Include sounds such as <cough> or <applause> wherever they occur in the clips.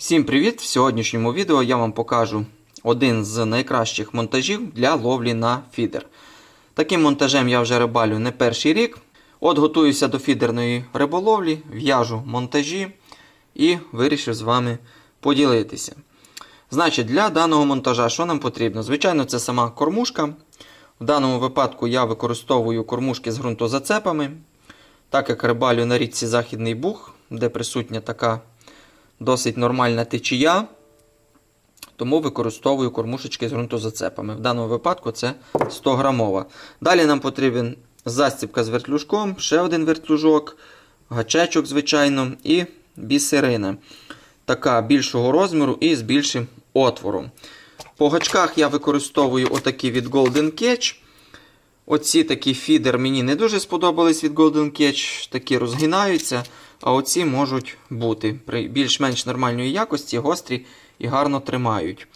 Всім привіт! В сьогоднішньому відео я вам покажу один з найкращих монтажів для ловлі на фідер. Таким монтажем я вже рибалю не перший рік. От готуюся до фідерної риболовлі, в'яжу монтажі і вирішив з вами поділитися. Значить, для даного монтажа що нам потрібно? Звичайно, це сама кормушка. В даному випадку я використовую кормушки з ґрунтозацепами. Так як рибалю на річці Західний Буг, де присутня така досить нормальна течія, тому використовую кормушечки з ґрунтозацепами. В даному випадку це 100 грамова. Далі нам потрібен застібка з вертлюжком, ще один вертлюжок, гачечок, звичайно, і бісерина. Така більшого розміру і з більшим отвором. По гачках я використовую отакі від Golden Catch. Оці такі фідер мені не дуже сподобались від Golden Catch, такі розгинаються, а оці можуть бути при більш-менш нормальної якості, гострі і гарно тримають.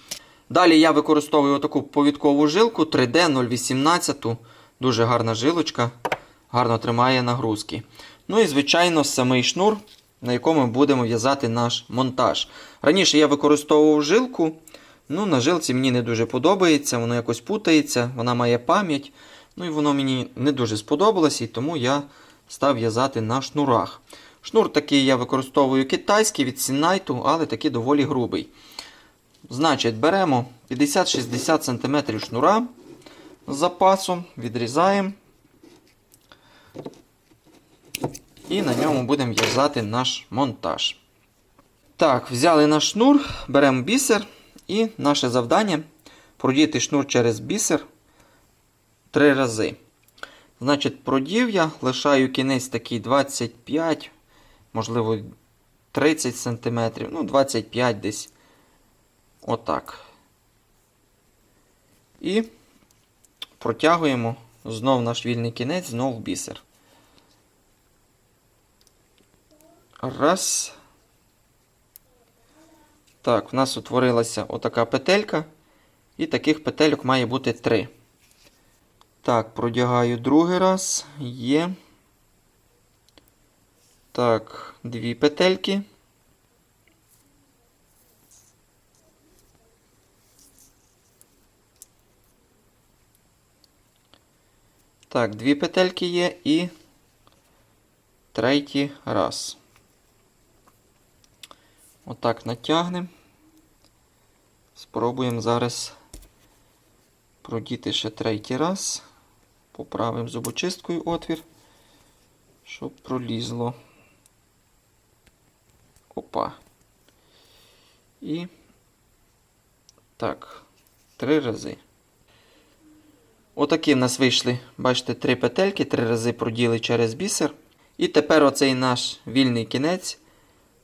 Далі я використовую таку повідкову жилку 3D 018. Дуже гарна жилочка, гарно тримає нагрузки. Ну і, звичайно, самий шнур, на якому ми будемо в'язати наш монтаж. Раніше я використовував жилку. Ну, на жилці мені не дуже подобається, воно якось путається, вона має пам'ять. Ну і воно мені не дуже сподобалося, і тому я став в'язати на шнурах. Шнур такий я використовую китайський від Сінайту, але такий доволі грубий. Значить, беремо 50-60 см шнура з запасом, відрізаємо. І на ньому будемо в'язати наш монтаж. Так, взяли наш шнур, беремо бісер, і наше завдання продіти шнур через бісер три рази. Значить, продів я, лишаю кінець такий 25, можливо, 30 см, ну, 25 десь. Отак. І протягуємо знов наш вільний кінець, знов бісер. Раз. Так, в нас утворилася отака петелька. І таких петельок має бути три. Так, продягаю другий раз. Є. Так, дві петельки. Так, дві петельки є і третій раз. Отак натягнемо. Спробуємо зараз продіти ще третій раз. Поправимо зубочисткою отвір, щоб пролізло. Опа. І так, три рази. Отакі в нас вийшли, бачите, три петельки, три рази проділи через бісер. І тепер оцей наш вільний кінець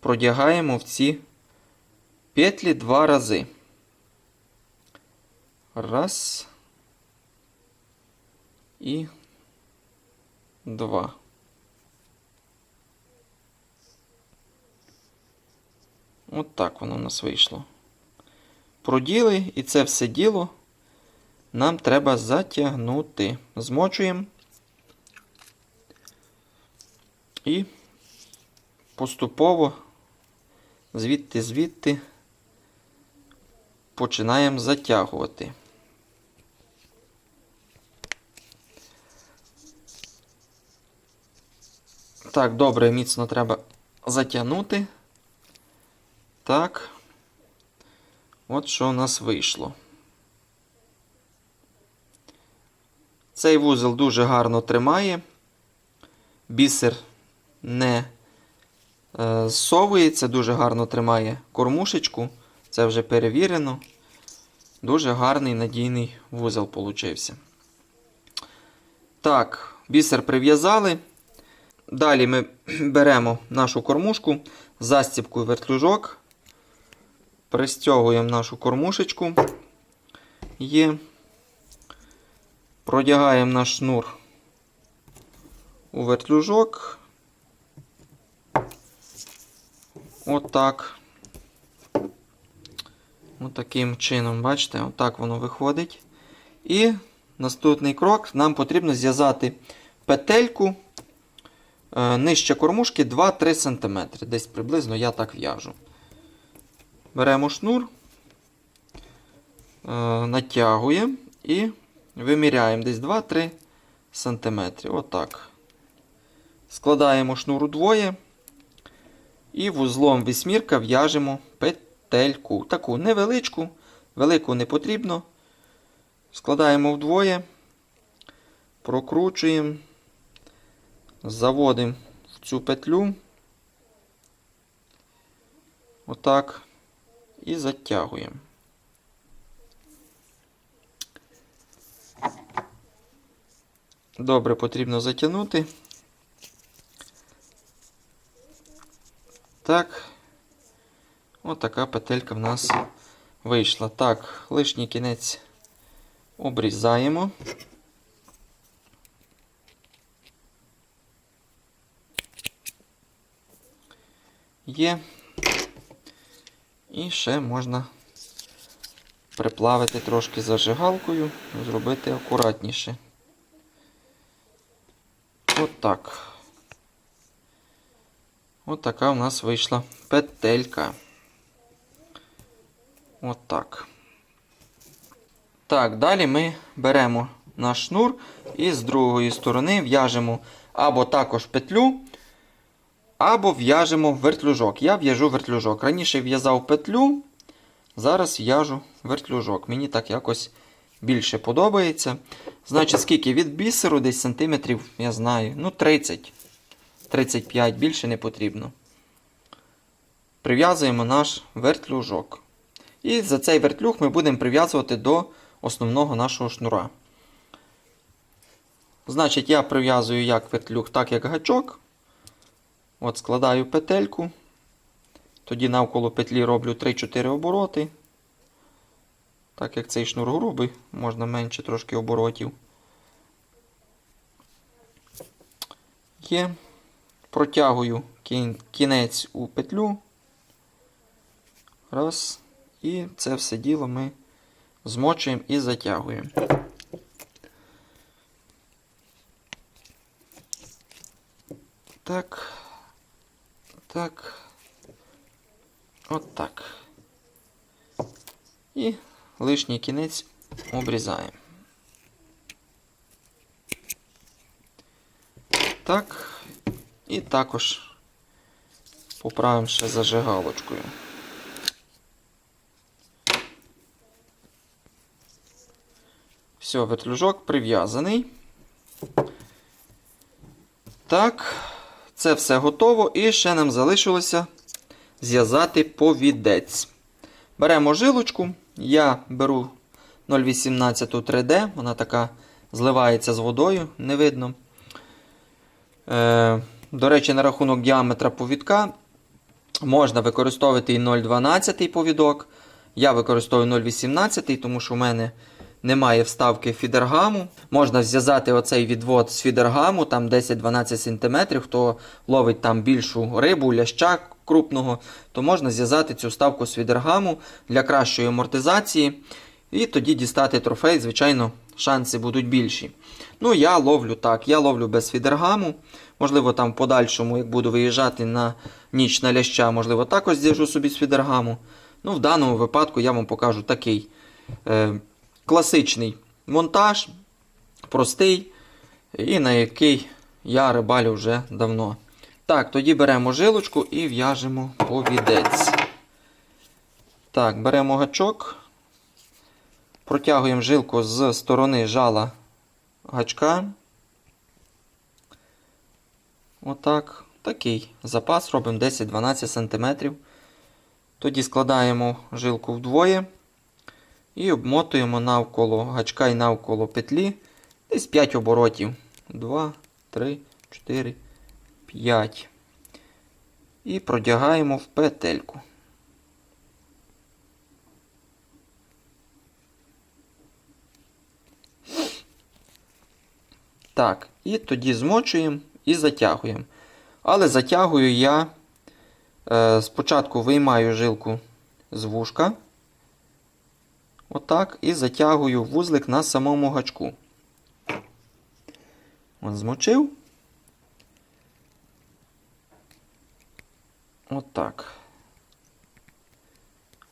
продягаємо в ці петлі два рази. Раз. І два. От так воно у нас вийшло. Проділи, і це все діло нам треба затягнути. Змочуємо. І поступово звідти звідти починаємо затягувати. Так, добре, міцно треба затягнути. Так. От що у нас вийшло. Цей вузол дуже гарно тримає. Бісер не е, зсовується, дуже гарно тримає кормушечку. Це вже перевірено. Дуже гарний надійний вузол получився. Так, бісер прив'язали. Далі ми <clears throat> беремо нашу кормушку, застібкою вертлюжок, пристягуємо нашу кормушечку. Є. Продягаємо наш шнур у вертлюжок. Отак. Отаким чином, бачите, отак воно виходить. І наступний крок нам потрібно зв'язати петельку нижче кормушки 2-3 см. Десь приблизно я так в'яжу. беремо шнур, е, натягуємо і виміряємо десь 2-3 см. Отак. Складаємо шнур удвоє і вузлом вісьмірка в'яжемо петельку. Таку невеличку, велику не потрібно. Складаємо вдвоє, прокручуємо, заводимо в цю петлю. Отак. І затягуємо. Добре потрібно затягнути. Так. Отака петелька в нас вийшла. Так, лишній кінець обрізаємо. Є. І ще можна приплавити трошки зажигалкою, зробити акуратніше. Отак. От така у нас вийшла петелька. Отак. Так, далі ми беремо наш шнур і з другої сторони в'яжемо або також петлю, або в'яжемо вертлюжок. Я в'яжу вертлюжок. Раніше в'язав петлю, зараз в'яжу вертлюжок. Мені так якось більше подобається. Значить, скільки від бісеру, десь сантиметрів, я знаю, ну 30. 35, більше не потрібно. Прив'язуємо наш вертлюжок. І за цей вертлюг ми будемо прив'язувати до основного нашого шнура. Значить, я прив'язую як вертлюг, так як гачок. От складаю петельку. Тоді навколо петлі роблю 3-4 обороти. Так як цей шнур грубий, можна менше трошки оборотів. Є. Протягую кінець у петлю. Раз. І це все діло ми змочуємо і затягуємо. Так. Так. От так. І лишній кінець обрізаємо. Так. І також поправимо ще зажигалочкою. Все, вертлюжок прив'язаний. Так, це все готово. І ще нам залишилося зв'язати повідець. Беремо жилочку. Я беру 0,18 3D, вона така зливається з водою, не видно. Е, До речі, на рахунок діаметра повідка можна використовувати і 0,12 повідок. Я використовую 0,18, тому що в мене немає вставки фідергаму. Можна зв'язати оцей відвод з фідергаму, там 10-12 см. Хто ловить там більшу рибу, ляща крупного, то можна зв'язати цю вставку з фідергаму для кращої амортизації. І тоді дістати трофей, звичайно, шанси будуть більші. Ну, я ловлю так, я ловлю без фідергаму. Можливо, там в подальшому, як буду виїжджати на ніч на ляща, можливо, також зв'яжу собі з фідергаму. Ну, в даному випадку я вам покажу такий е, класичний монтаж, простий, і на який я рибалю вже давно. Так, тоді беремо жилочку і в'яжемо повідець. Так, беремо гачок. Протягуємо жилку з сторони жала гачка. Отак. Такий запас робимо 10-12 см. Тоді складаємо жилку вдвоє і обмотуємо навколо гачка і навколо петлі десь 5 оборотів. 2, 3, 4, 5. І продягаємо в петельку. Так, і тоді змочуємо і затягуємо. Але затягую я е, спочатку виймаю жилку з вушка. Отак, і затягую вузлик на самому гачку. От змочив. Отак.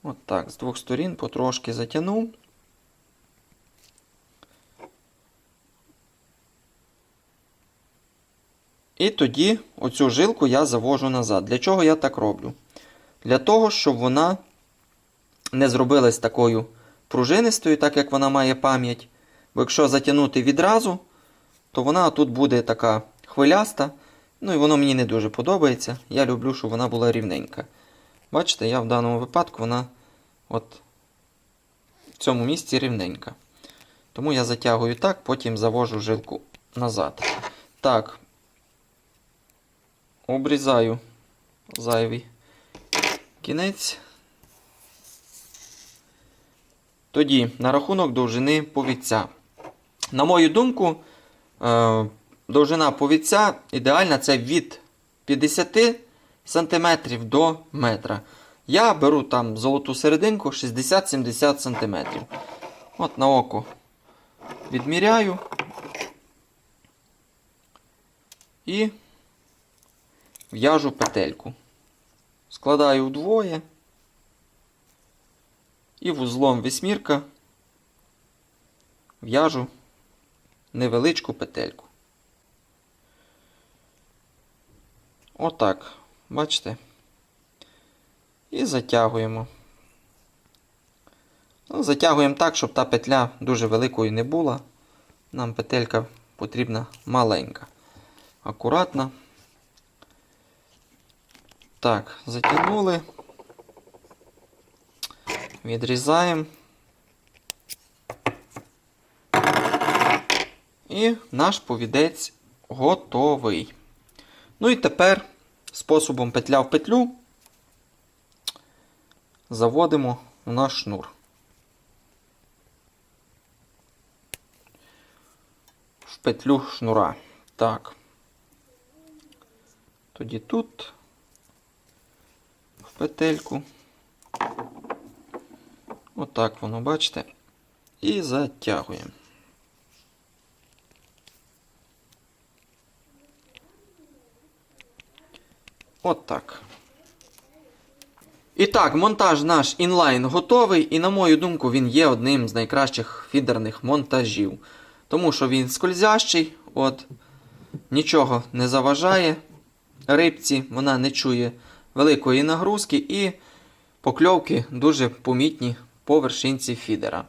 От так, з двох сторін потрошки затягнув. І тоді оцю жилку я завожу назад. Для чого я так роблю? Для того, щоб вона не зробилась такою пружинистою, так як вона має пам'ять. Бо якщо затягнути відразу, то вона тут буде така хвиляста. Ну і воно мені не дуже подобається. Я люблю, щоб вона була рівненька. Бачите, я в даному випадку вона от в цьому місці рівненька. Тому я затягую так, потім завожу жилку назад. Так. Обрізаю зайвий кінець. Тоді, на рахунок довжини повідця. На мою думку, е, довжина повідця ідеальна це від 50 см до метра. Я беру там золоту серединку 60-70 см. От на око відміряю. І в'яжу петельку. Складаю вдвоє. І вузлом вісьмірка в'яжу невеличку петельку. Отак, бачите? І затягуємо. Ну, затягуємо так, щоб та петля дуже великою не була. Нам петелька потрібна маленька. Акуратно. Так, затягнули. Відрізаємо. І наш повідець готовий. Ну і тепер способом петля в петлю заводимо в наш шнур. В петлю шнура. Так. Тоді тут в петельку. Отак воно, бачите? І затягуємо. От. І так, монтаж наш інлайн готовий, і, на мою думку, він є одним з найкращих фідерних монтажів. Тому що він скользящий, от, нічого не заважає рибці, вона не чує великої нагрузки і покльовки дуже помітні по вершинці фідера.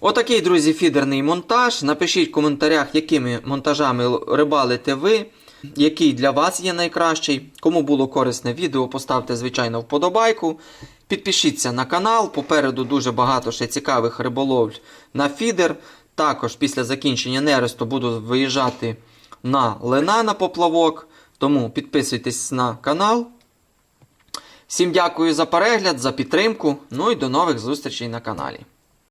Отакий, друзі, фідерний монтаж. Напишіть в коментарях, якими монтажами рибалите ви, який для вас є найкращий. Кому було корисне відео, поставте, звичайно, вподобайку. Підпишіться на канал. Попереду дуже багато ще цікавих риболовль на фідер. Також після закінчення нересту буду виїжджати на лина на поплавок. Тому підписуйтесь на канал. Всім дякую за перегляд, за підтримку. Ну і до нових зустрічей на каналі.